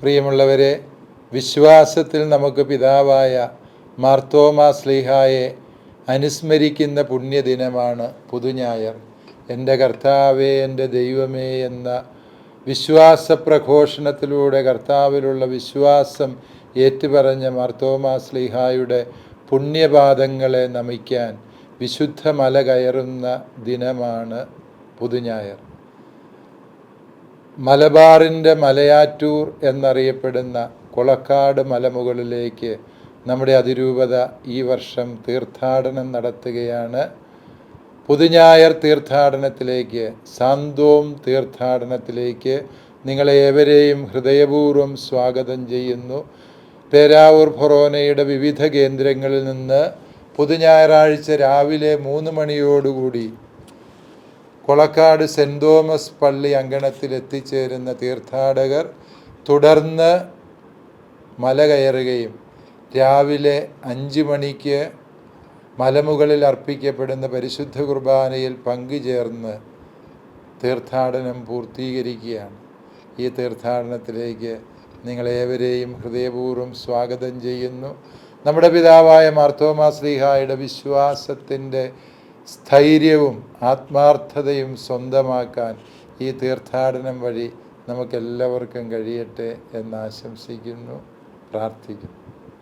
പ്രിയമുള്ളവരെ വിശ്വാസത്തിൽ നമുക്ക് പിതാവായ മാർത്തോമാ സ്ലീഹായെ അനുസ്മരിക്കുന്ന പുണ്യദിനമാണ് പുതുഞായർ. എന്റെ കർത്താവേ എന്റെ ദൈവമേ എന്ന വിശ്വാസ പ്രഘോഷണത്തിലൂടെ കർത്താവിലുള്ള വിശ്വാസം ഏറ്റുപറഞ്ഞ മാർത്തോമാ സ്ലീഹായുടെ പുണ്യപാദങ്ങളെ നമിക്കാൻ വിശുദ്ധ മല കയറുന്ന ദിനമാണ് പുതുഞായർ. മലബാറിന്റെ മലയാറ്റൂർ എന്നറിയപ്പെടുന്ന കുളക്കാട് മലമുകളിലേക്ക് നമ്മുടെ അതിരൂപത ഈ വർഷം തീർത്ഥാടനം നടത്തുകയാണ്. പുതുഞായർ തീർത്ഥാടനത്തിലേക്ക് സാന്തോം തീർത്ഥാടനത്തിലേക്ക് നിങ്ങളെ ഏവരെയും ഹൃദയപൂർവം സ്വാഗതം ചെയ്യുന്നു. പേരാവൂർ ഫൊറോനയുടെ വിവിധ കേന്ദ്രങ്ങളിൽ നിന്ന് പുതുഞായറാഴ്ച രാവിലെ മൂന്ന് മണിയോടുകൂടി കൊളക്കാട് സെന്റ് തോമസ് പള്ളി അങ്കണത്തിൽ എത്തിച്ചേരുന്ന തീർത്ഥാടകർ തുടർന്ന് മല കയറുകയും രാവിലെ അഞ്ച് മണിക്ക് മലമുകളിൽ അർപ്പിക്കപ്പെടുന്ന പരിശുദ്ധ കുർബാനയിൽ പങ്കുചേർന്ന് തീർത്ഥാടനം പൂർത്തീകരിക്കുകയാണ്. ഈ തീർത്ഥാടനത്തിലേക്ക് നിങ്ങളേവരെയും ഹൃദയപൂർവം സ്വാഗതം ചെയ്യുന്നു. നമ്മുടെ പിതാവായ മാർത്തോമാ ശ്രീഹായുടെ വിശ്വാസത്തിന്റെ സ്ഥൈര്യവും ആത്മാർത്ഥതയും സ്വന്തമാക്കാൻ ഈ തീർത്ഥാടനം വഴി നമുക്കെല്ലാവർക്കും കഴിയട്ടെ എന്ന് ആശംസിക്കുന്നു പ്രാർത്ഥിക്കുന്നു.